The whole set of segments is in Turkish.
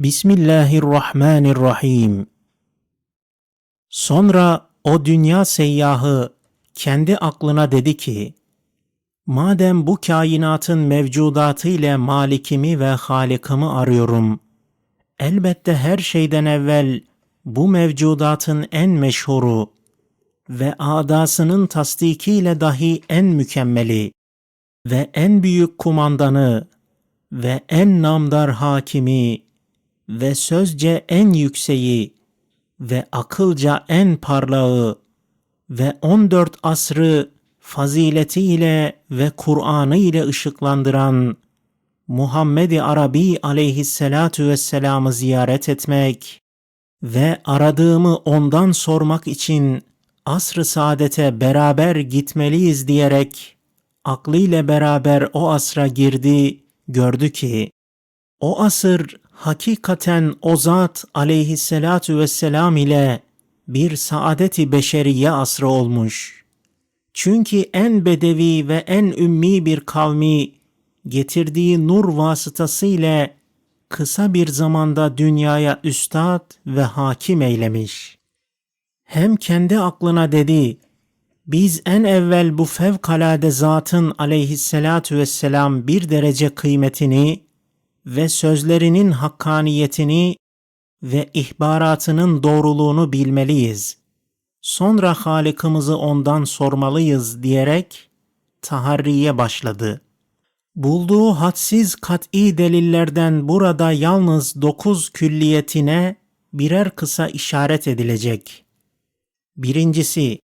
Bismillahirrahmanirrahim. Sonra o dünya seyyahı kendi aklına dedi ki, Madem bu kainatın mevcudatı ile malikimi ve halikimi arıyorum, elbette her şeyden evvel bu mevcudatın en meşhuru ve adasının tasdikiyle dahi en mükemmeli ve en büyük kumandanı ve en namdar hakimi ve sözce en yükseği ve akılca en parlağı ve 14 asrı faziletiyle ve Kur'an'ı ile ışıklandıran Muhammed-i Arabi aleyhissalatu vesselam'ı ziyaret etmek ve aradığımı ondan sormak için asr-ı saadete beraber gitmeliyiz diyerek aklıyla beraber o asra girdi, gördü ki o asır hakikaten o zat aleyhissalatu vesselam ile bir saadeti beşeriye asrı olmuş. Çünkü en bedevi ve en ümmi bir kavmi getirdiği nur vasıtasıyla kısa bir zamanda dünyaya üstad ve hakim eylemiş. Hem kendi aklına dedi, biz en evvel bu fevkalade zatın aleyhissalatu vesselam bir derece kıymetini ve sözlerinin hakkaniyetini ve ihbaratının doğruluğunu bilmeliyiz. Sonra Halikimizi ondan sormalıyız diyerek taharriye başladı. Bulduğu hadsiz kat'i delillerden burada yalnız dokuz külliyetine birer kısa işaret edilecek. Birincisi,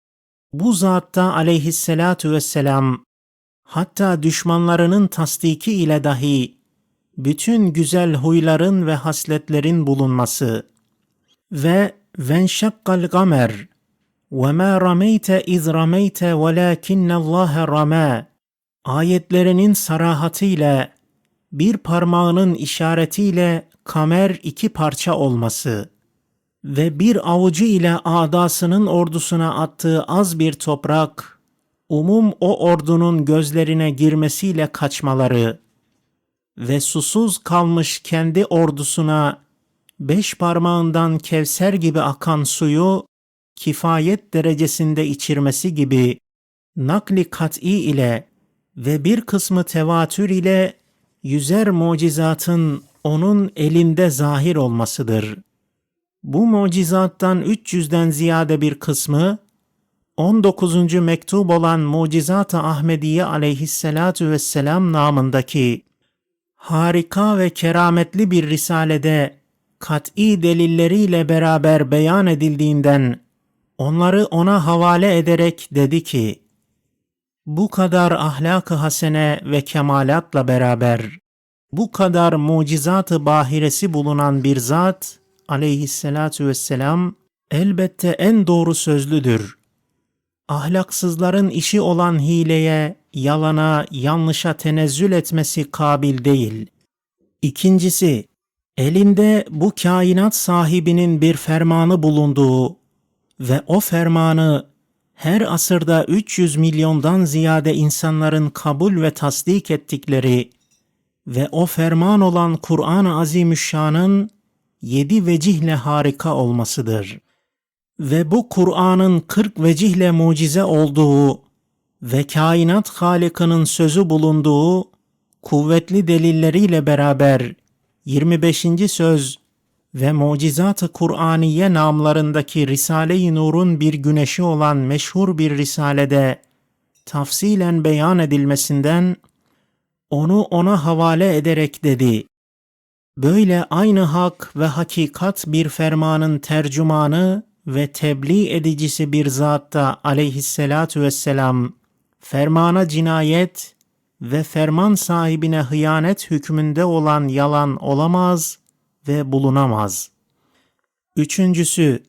bu zatta aleyhissalatu vesselam hatta düşmanlarının tasdiki ile dahi bütün güzel huyların ve hasletlerin bulunması. Ve venşakkal gamer ve ma rameyte iz rameyte velakinnallâhe ramâ ayetlerinin sarahatıyla bir parmağının işaretiyle kamer iki parça olması ve bir avucu ile adasının ordusuna attığı az bir toprak, umum o ordunun gözlerine girmesiyle kaçmaları ve susuz kalmış kendi ordusuna beş parmağından kevser gibi akan suyu kifayet derecesinde içirmesi gibi nakli kat'i ile ve bir kısmı tevatür ile yüzer mucizatın onun elinde zahir olmasıdır. Bu mucizattan 300'den ziyade bir kısmı 19. mektup olan Mucizat-ı Ahmediye aleyhissalatu vesselam namındaki harika ve kerametli bir risalede kat'i delilleriyle beraber beyan edildiğinden onları ona havale ederek dedi ki, bu kadar ahlak-ı hasene ve kemalatla beraber, bu kadar mucizat-ı bahiresi bulunan bir zat, aleyhissalatu vesselam, elbette en doğru sözlüdür. Ahlaksızların işi olan hileye, yalana, yanlışa tenezzül etmesi kabil değil. İkincisi, elinde bu kainat sahibinin bir fermanı bulunduğu ve o fermanı her asırda 300 milyondan ziyade insanların kabul ve tasdik ettikleri ve o ferman olan Kur'an-ı Azimüşşan'ın yedi vecihle harika olmasıdır. Ve bu Kur'an'ın kırk vecihle mucize olduğu ve kainat Halık'ının sözü bulunduğu kuvvetli delilleriyle beraber 25. söz ve Mucizat-ı Kur'aniye namlarındaki Risale-i Nur'un bir güneşi olan meşhur bir risalede tafsilen beyan edilmesinden onu ona havale ederek dedi. Böyle aynı hak ve hakikat bir fermanın tercümanı ve tebliğ edicisi bir zatta aleyhissalatu vesselam fermana cinayet ve ferman sahibine hıyanet hükmünde olan yalan olamaz ve bulunamaz. Üçüncüsü,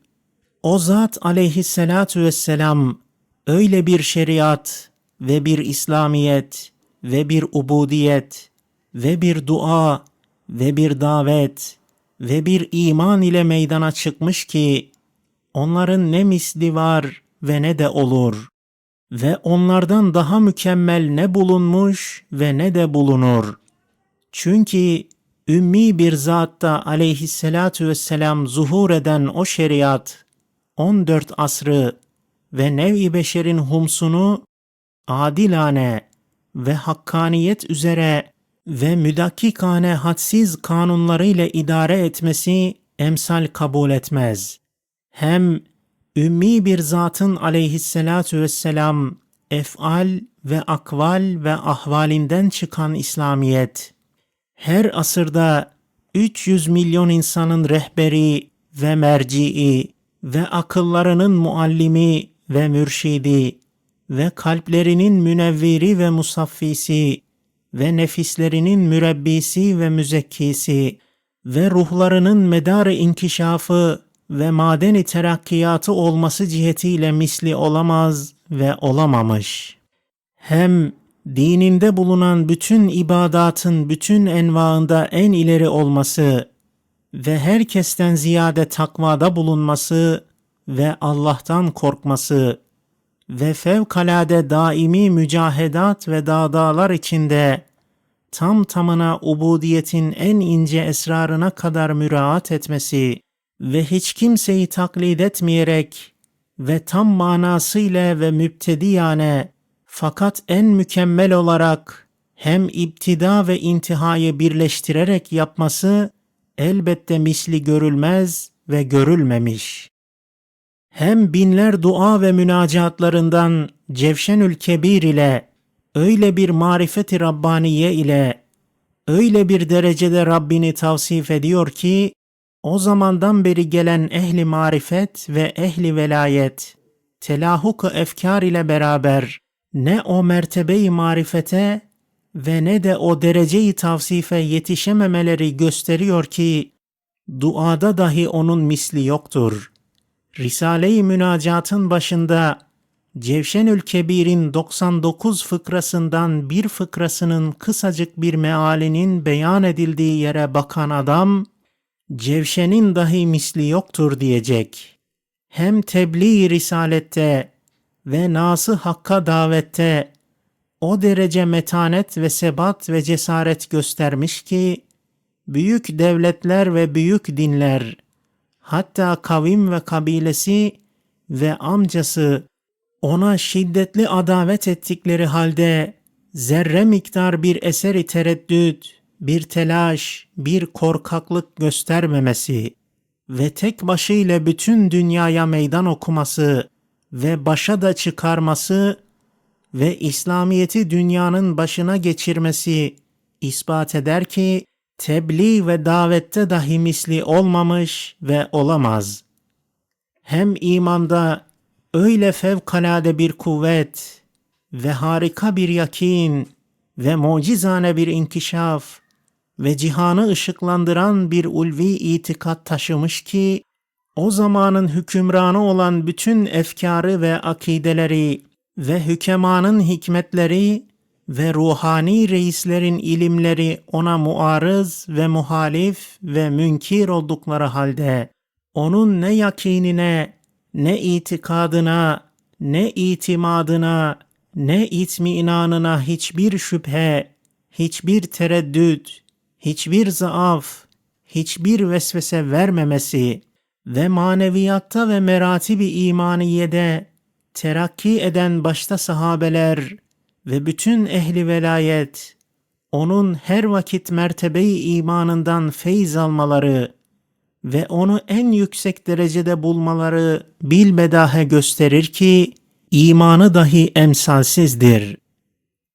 o zat aleyhissalatu vesselam öyle bir şeriat ve bir İslamiyet ve bir ubudiyet ve bir dua ve bir davet ve bir iman ile meydana çıkmış ki onların ne misli var ve ne de olur ve onlardan daha mükemmel ne bulunmuş ve ne de bulunur. Çünkü ümmi bir zatta aleyhissalatu vesselam zuhur eden o şeriat, 14 asrı ve nev-i beşerin humsunu adilane ve hakkaniyet üzere ve müdakkikane hadsiz kanunlarıyla idare etmesi emsal kabul etmez. Hem ümmi bir zatın aleyhissalatu vesselam efal ve akval ve ahvalinden çıkan İslamiyet, her asırda 300 milyon insanın rehberi ve merci'i ve akıllarının muallimi ve mürşidi ve kalplerinin münevviri ve musaffisi ve nefislerinin mürebbisi ve müzekkisi ve ruhlarının medarı inkişafı ve madeni terakkiyatı olması cihetiyle misli olamaz ve olamamış. Hem dininde bulunan bütün ibadatın bütün envaında en ileri olması ve herkesten ziyade takvada bulunması ve Allah'tan korkması ve fevkalade daimi mücahedat ve dağdağlar içinde tam tamına ubudiyetin en ince esrarına kadar müraat etmesi ve hiç kimseyi taklit etmeyerek ve tam manasıyla ve müptediyane fakat en mükemmel olarak hem iptida ve intihayı birleştirerek yapması elbette misli görülmez ve görülmemiş. Hem binler dua ve münacatlarından Cevşenül Kebir ile öyle bir marifeti Rabbaniye ile öyle bir derecede Rabbini tavsif ediyor ki o zamandan beri gelen ehli marifet ve ehli velayet telahuk efkar ile beraber ne o mertebeyi marifete ve ne de o dereceyi tavsife yetişememeleri gösteriyor ki duada dahi onun misli yoktur. Risale-i Münacat'ın başında Cevşenül Kebir'in 99 fıkrasından bir fıkrasının kısacık bir mealinin beyan edildiği yere bakan adam, Cevşen'in dahi misli yoktur diyecek. Hem tebliğ risalette ve nası hakka davette o derece metanet ve sebat ve cesaret göstermiş ki, büyük devletler ve büyük dinler, hatta kavim ve kabilesi ve amcası ona şiddetli adavet ettikleri halde zerre miktar bir eseri tereddüt, bir telaş, bir korkaklık göstermemesi ve tek başıyla bütün dünyaya meydan okuması ve başa da çıkarması ve İslamiyeti dünyanın başına geçirmesi ispat eder ki tebliğ ve davette dahi misli olmamış ve olamaz. Hem imanda öyle fevkalade bir kuvvet ve harika bir yakin ve mucizane bir inkişaf ve cihanı ışıklandıran bir ulvi itikat taşımış ki o zamanın hükümranı olan bütün efkarı ve akideleri ve hükemanın hikmetleri ve ruhani reislerin ilimleri ona muarız ve muhalif ve münkir oldukları halde onun ne yakinine, ne itikadına, ne itimadına, ne itminanına hiçbir şüphe, hiçbir tereddüt, hiçbir zaaf, hiçbir vesvese vermemesi ve maneviyatta ve meratibi imaniyede terakki eden başta sahabeler ve bütün ehli velayet onun her vakit mertebeyi imanından feyz almaları ve onu en yüksek derecede bulmaları bilbedahe gösterir ki imanı dahi emsalsizdir.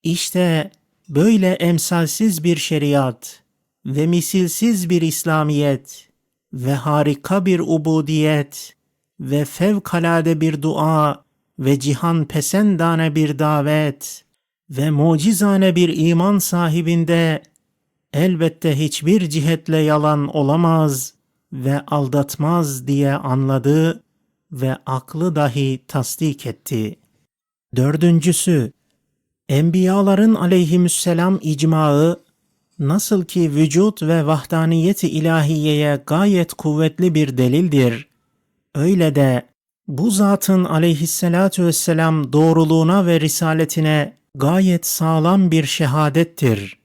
İşte böyle emsalsiz bir şeriat ve misilsiz bir İslamiyet ve harika bir ubudiyet ve fevkalade bir dua ve cihan pesendane bir davet ve mucizane bir iman sahibinde elbette hiçbir cihetle yalan olamaz ve aldatmaz diye anladı ve aklı dahi tasdik etti. Dördüncüsü, Enbiyaların aleyhisselam icmağı nasıl ki vücut ve vahdaniyeti ilahiyeye gayet kuvvetli bir delildir, öyle de bu zatın aleyhissalatu vesselam doğruluğuna ve risaletine gayet sağlam bir şehadettir.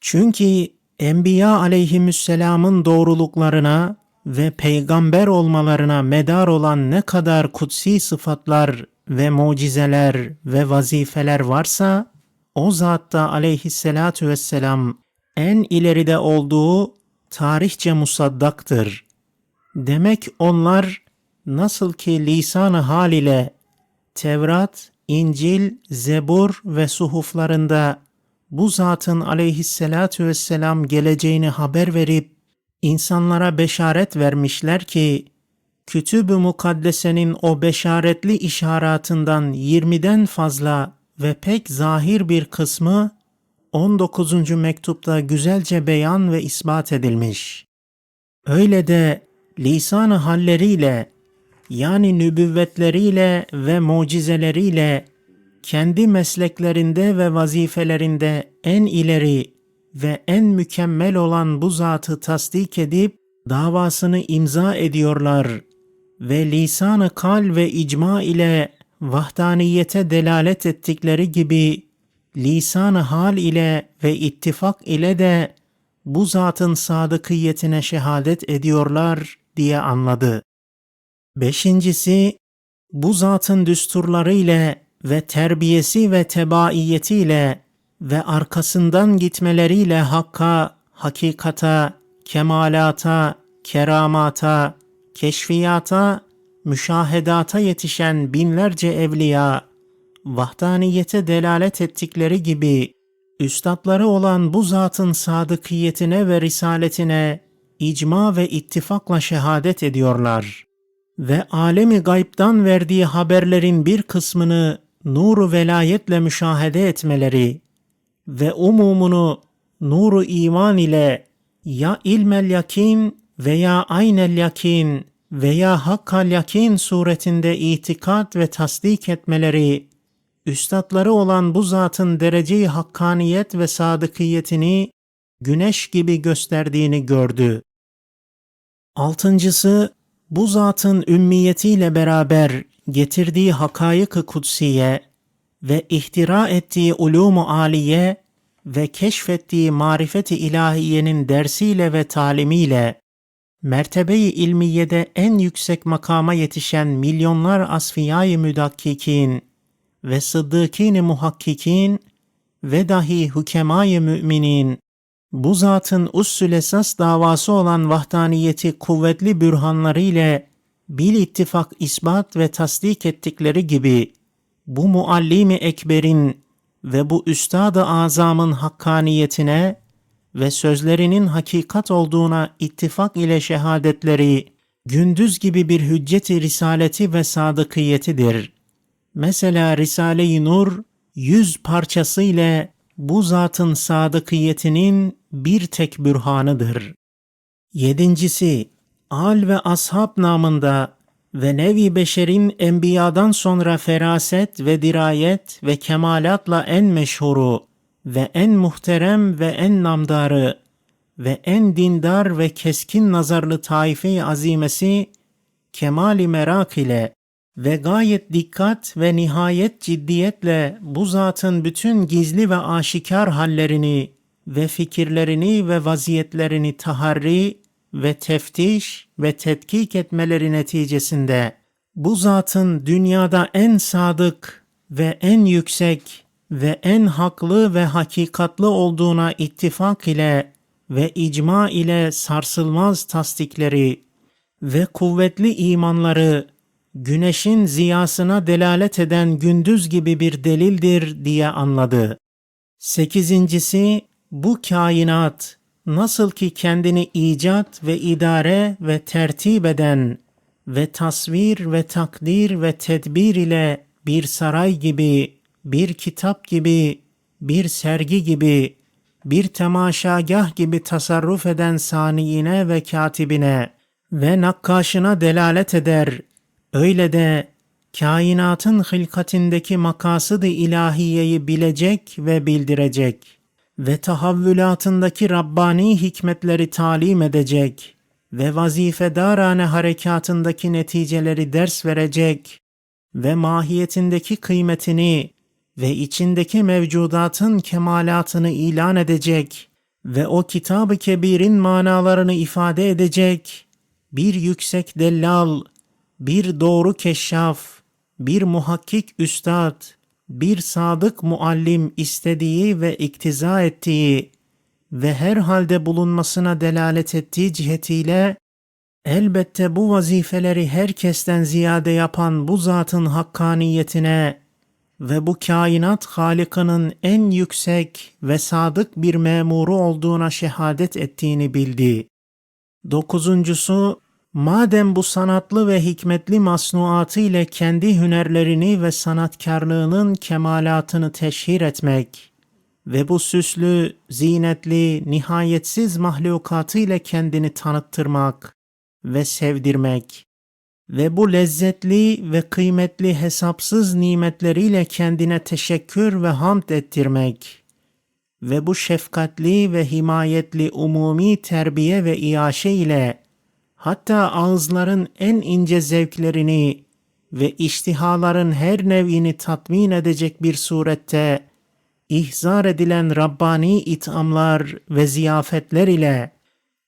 Çünkü Enbiya aleyhisselamın doğruluklarına ve peygamber olmalarına medar olan ne kadar kutsi sıfatlar ve mucizeler ve vazifeler varsa, o zatta aleyhisselatu vesselam en ileride olduğu tarihçe musaddaktır. Demek onlar nasıl ki lisan-ı hal ile Tevrat, İncil, Zebur ve suhuflarında bu zatın aleyhisselatu vesselam geleceğini haber verip insanlara beşaret vermişler ki Kütüb-ü Mukaddese'nin o beşaretli işaratından 20'den fazla ve pek zahir bir kısmı 19. mektupta güzelce beyan ve ispat edilmiş. Öyle de lisan-ı halleriyle yani nübüvvetleriyle ve mucizeleriyle kendi mesleklerinde ve vazifelerinde en ileri ve en mükemmel olan bu zatı tasdik edip davasını imza ediyorlar ve lisan-ı kal ve icma ile vahdaniyete delalet ettikleri gibi lisan-ı hal ile ve ittifak ile de bu zatın sadıkiyetine şehadet ediyorlar diye anladı. Beşincisi, bu zatın düsturları ile ve terbiyesi ve tebaiyetiyle ve arkasından gitmeleriyle hakka, hakikata, kemalata, keramata, keşfiyata, müşahedata yetişen binlerce evliya, vahdaniyete delalet ettikleri gibi, üstadları olan bu zatın sadıkiyetine ve risaletine icma ve ittifakla şehadet ediyorlar. Ve alemi gaybdan verdiği haberlerin bir kısmını nuru velayetle müşahede etmeleri ve umumunu nuru iman ile ya ilmel yakin veya aynel yakin veya hakkal yakin suretinde itikat ve tasdik etmeleri, üstadları olan bu zatın dereceyi hakkaniyet ve sadıkiyetini güneş gibi gösterdiğini gördü. Altıncısı, bu zatın ümmiyetiyle beraber getirdiği hakayık-ı kutsiye ve ihtira ettiği ulûmu aliye ve keşfettiği marifeti ilahiyenin dersiyle ve talimiyle mertebeyi ilmiyede en yüksek makama yetişen milyonlar asfiyayı müdakkikin ve sıddıkini muhakkikin ve dahi hükemayı müminin bu zatın ussül esas davası olan vahdaniyeti kuvvetli bürhanları ile bil ittifak ispat ve tasdik ettikleri gibi bu muallimi ekberin ve bu üstad-ı azamın hakkaniyetine ve sözlerinin hakikat olduğuna ittifak ile şehadetleri gündüz gibi bir hücceti risaleti ve sadıkiyetidir. Mesela Risale-i Nur yüz parçası ile bu zatın sadıkiyetinin bir tek bürhanıdır. Yedincisi, al ve ashab namında ve nevi beşerin enbiyadan sonra feraset ve dirayet ve kemalatla en meşhuru ve en muhterem ve en namdarı ve en dindar ve keskin nazarlı taife-i azimesi kemali merak ile ve gayet dikkat ve nihayet ciddiyetle bu zatın bütün gizli ve aşikar hallerini ve fikirlerini ve vaziyetlerini taharri ve teftiş ve tetkik etmeleri neticesinde bu zatın dünyada en sadık ve en yüksek ve en haklı ve hakikatlı olduğuna ittifak ile ve icma ile sarsılmaz tasdikleri ve kuvvetli imanları güneşin ziyasına delalet eden gündüz gibi bir delildir diye anladı. Sekizincisi, bu kainat nasıl ki kendini icat ve idare ve tertip eden ve tasvir ve takdir ve tedbir ile bir saray gibi, bir kitap gibi, bir sergi gibi, bir temaşagah gibi tasarruf eden saniine ve katibine ve nakkaşına delalet eder. Öyle de kainatın hilkatindeki makasıd-ı ilahiyeyi bilecek ve bildirecek ve tahavvülatındaki Rabbani hikmetleri talim edecek ve vazifedarane harekatındaki neticeleri ders verecek ve mahiyetindeki kıymetini ve içindeki mevcudatın kemalatını ilan edecek ve o kitab-ı kebirin manalarını ifade edecek bir yüksek dellal, bir doğru keşşaf, bir muhakkik üstad, bir sadık muallim istediği ve iktiza ettiği ve her halde bulunmasına delalet ettiği cihetiyle elbette bu vazifeleri herkesten ziyade yapan bu zatın hakkaniyetine ve bu kainat Halık'ının en yüksek ve sadık bir memuru olduğuna şehadet ettiğini bildi. Dokuzuncusu, madem bu sanatlı ve hikmetli masnuatı ile kendi hünerlerini ve sanatkarlığının kemalatını teşhir etmek ve bu süslü, zinetli, nihayetsiz mahlukatı ile kendini tanıttırmak ve sevdirmek ve bu lezzetli ve kıymetli hesapsız nimetleriyle kendine teşekkür ve hamd ettirmek ve bu şefkatli ve himayetli umumi terbiye ve iaşe ile hatta ağızların en ince zevklerini ve iştihaların her nevini tatmin edecek bir surette ihzar edilen Rabbani ithamlar ve ziyafetler ile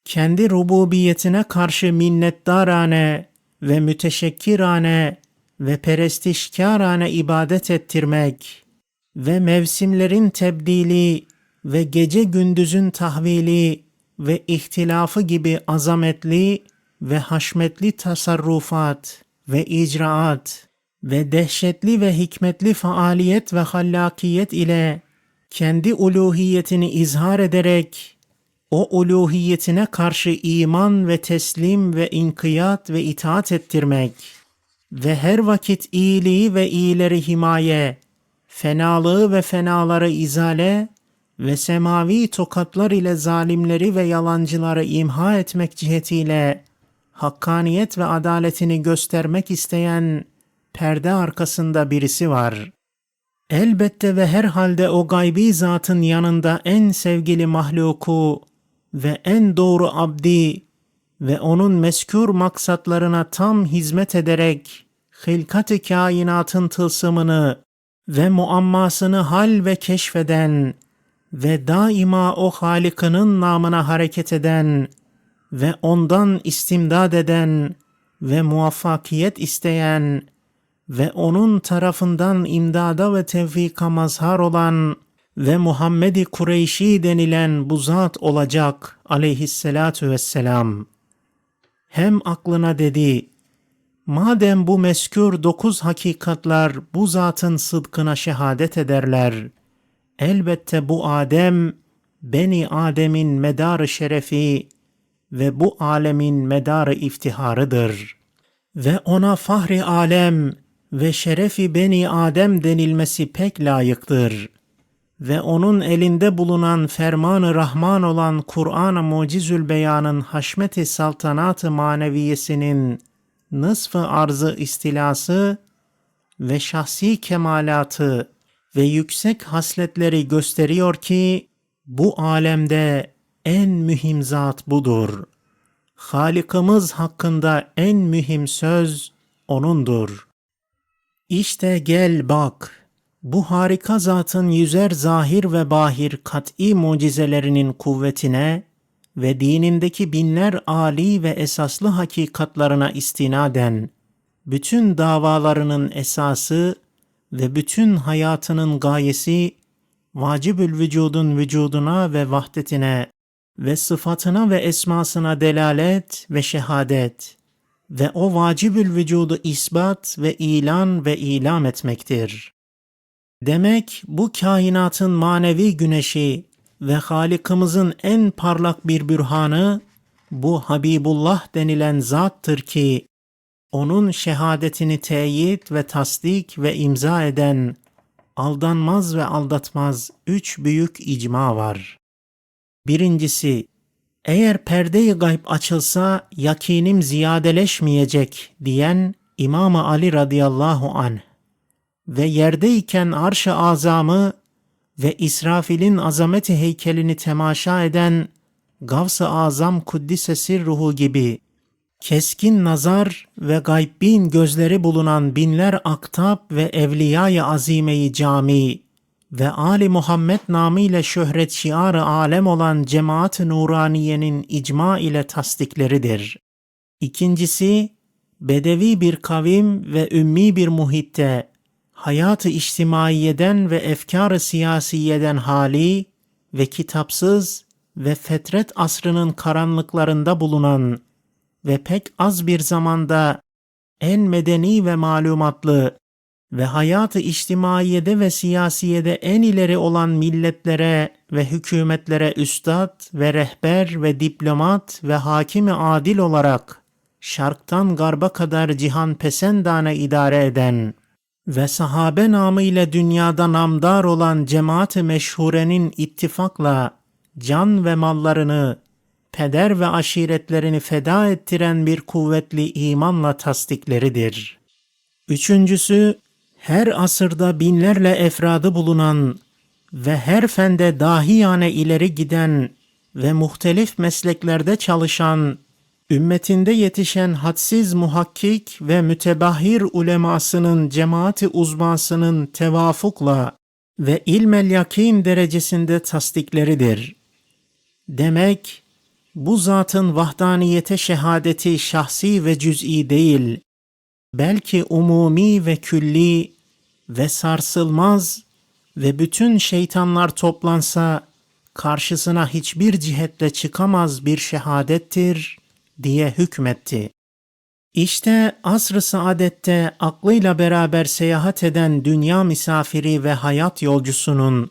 kendi rububiyetine karşı minnettarane ve müteşekkirane ve perestişkarane ibadet ettirmek ve mevsimlerin tebdili ve gece gündüzün tahvili ve ihtilafı gibi azametli ve haşmetli tasarrufat ve icraat ve dehşetli ve hikmetli faaliyet ve hallakiyet ile kendi uluhiyetini izhar ederek o uluhiyetine karşı iman ve teslim ve inkiyat ve itaat ettirmek ve her vakit iyiliği ve iyileri himaye, fenalığı ve fenaları izale ve semavi tokatlar ile zalimleri ve yalancıları imha etmek cihetiyle hakkaniyet ve adaletini göstermek isteyen perde arkasında birisi var. Elbette ve herhalde o gaybi zatın yanında en sevgili mahluku ve en doğru abdi ve onun meskûr maksatlarına tam hizmet ederek hilkat-ı kainatın tılsımını ve muammasını hal ve keşfeden ve daima o Halik'inin namına hareket eden ve ondan istimdad eden ve muvaffakiyet isteyen ve onun tarafından imdada ve tevfika mazhar olan ve Muhammedi Kureyşi denilen bu zat olacak aleyhissalatu vesselam. Hem aklına dedi, madem bu meskür dokuz hakikatlar bu zatın sıdkına şehadet ederler, elbette bu Adem, Beni Adem'in medarı şerefi ve bu alemin medarı iftiharıdır. Ve ona fahri alem ve şerefi Beni Adem denilmesi pek layıktır.'' ve onun elinde bulunan fermanı Rahman olan Kur'an-ı Mucizül Beyan'ın haşmeti saltanatı maneviyesinin nısfı arzı istilası ve şahsi kemalatı ve yüksek hasletleri gösteriyor ki bu alemde en mühim zat budur. Halikimiz hakkında en mühim söz O'nundur. İşte gel bak.'' Bu harika zatın yüzer zahir ve bahir kat'i mucizelerinin kuvvetine ve dinindeki binler ali ve esaslı hakikatlarına istinaden bütün davalarının esası ve bütün hayatının gayesi vacibül vücudun vücuduna ve vahdetine ve sıfatına ve esmasına delalet ve şehadet ve o vacibül vücudu isbat ve ilan ve ilam etmektir. Demek bu kainatın manevi güneşi ve Halikimizin en parlak bir bürhanı bu Habibullah denilen zattır ki onun şehadetini teyit ve tasdik ve imza eden aldanmaz ve aldatmaz üç büyük icma var. Birincisi, eğer perde-i gayb açılsa yakinim ziyadeleşmeyecek diyen İmam Ali radıyallahu anh. Ve yerdeyken arş-ı azamı ve İsrafil'in azameti heykelini temaşa eden Gavs-ı Azam Kuddise Sirruhu gibi keskin nazar ve gaybbin gözleri bulunan binler aktap ve evliyayı azimeyi cami ve Ali Muhammed namıyla şöhret şiarı alem olan Cemaat-ı Nuraniye'nin icma ile tasdikleridir. İkincisi, bedevi bir kavim ve ümmi bir muhitte hayatı içtimaiyeden ve efkar-ı siyasiyeden hali ve kitapsız ve fetret asrının karanlıklarında bulunan ve pek az bir zamanda en medeni ve malumatlı ve hayatı içtimaiyede ve siyasiyede en ileri olan milletlere ve hükümetlere üstad ve rehber ve diplomat ve hakimi adil olarak şarktan garba kadar cihan pesendane idare eden ve sahabe namıyla dünyada namdar olan cemaat-i meşhurenin ittifakla can ve mallarını, peder ve aşiretlerini feda ettiren bir kuvvetli imanla tasdikleridir. Üçüncüsü, her asırda binlerle efradı bulunan ve her fende dahiyane ileri giden ve muhtelif mesleklerde çalışan, ümmetinde yetişen hadsiz muhakkik ve mütebahhir ulemasının cemaati uzmasının tevafukla ve ilmel yakin derecesinde tasdikleridir. Demek, bu zatın vahdaniyete şehadeti şahsi ve cüz'i değil, belki umumi ve külli ve sarsılmaz ve bütün şeytanlar toplansa karşısına hiçbir cihetle çıkamaz bir şehadettir diye hükmetti. İşte asr-ı saadette aklıyla beraber seyahat eden dünya misafiri ve hayat yolcusunun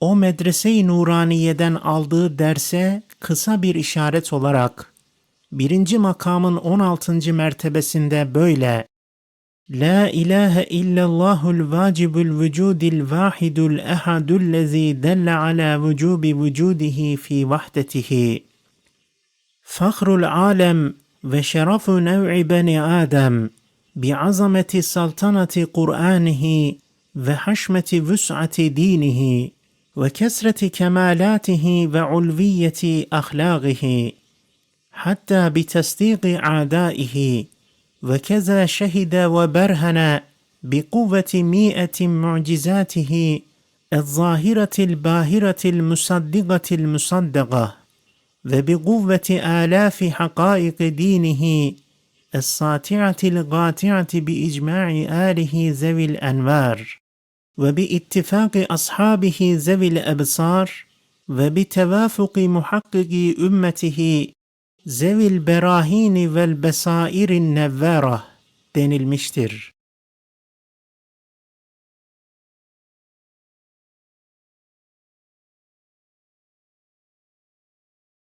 o medrese-i nuraniyeden aldığı derse kısa bir işaret olarak birinci makamın 16. mertebesinde böyle لا إله إلا الله الواجب الوجود الواحد الأحد الذي دل على وجوب وجوده في وحدته. فخر العالم وشرف نوع بني آدم بعظمة سلطنة قرآنه وحشمة وسعة دينه وكسرة كمالاته وعلوية أخلاقه حتى بتصديق أعدائه şehide ve berhene بقوة مئة معجزاته الظاهرة الباهرة المصدقة المصدقة وبقوة آلاف حقائق دينه الساطعة القاطعة بإجماع آله ذوي الأنوار وباتفاق أصحابه ذوي الأبصار وبتوافق محقق أمته zevil berahini vel besairin nevvera denilmiştir.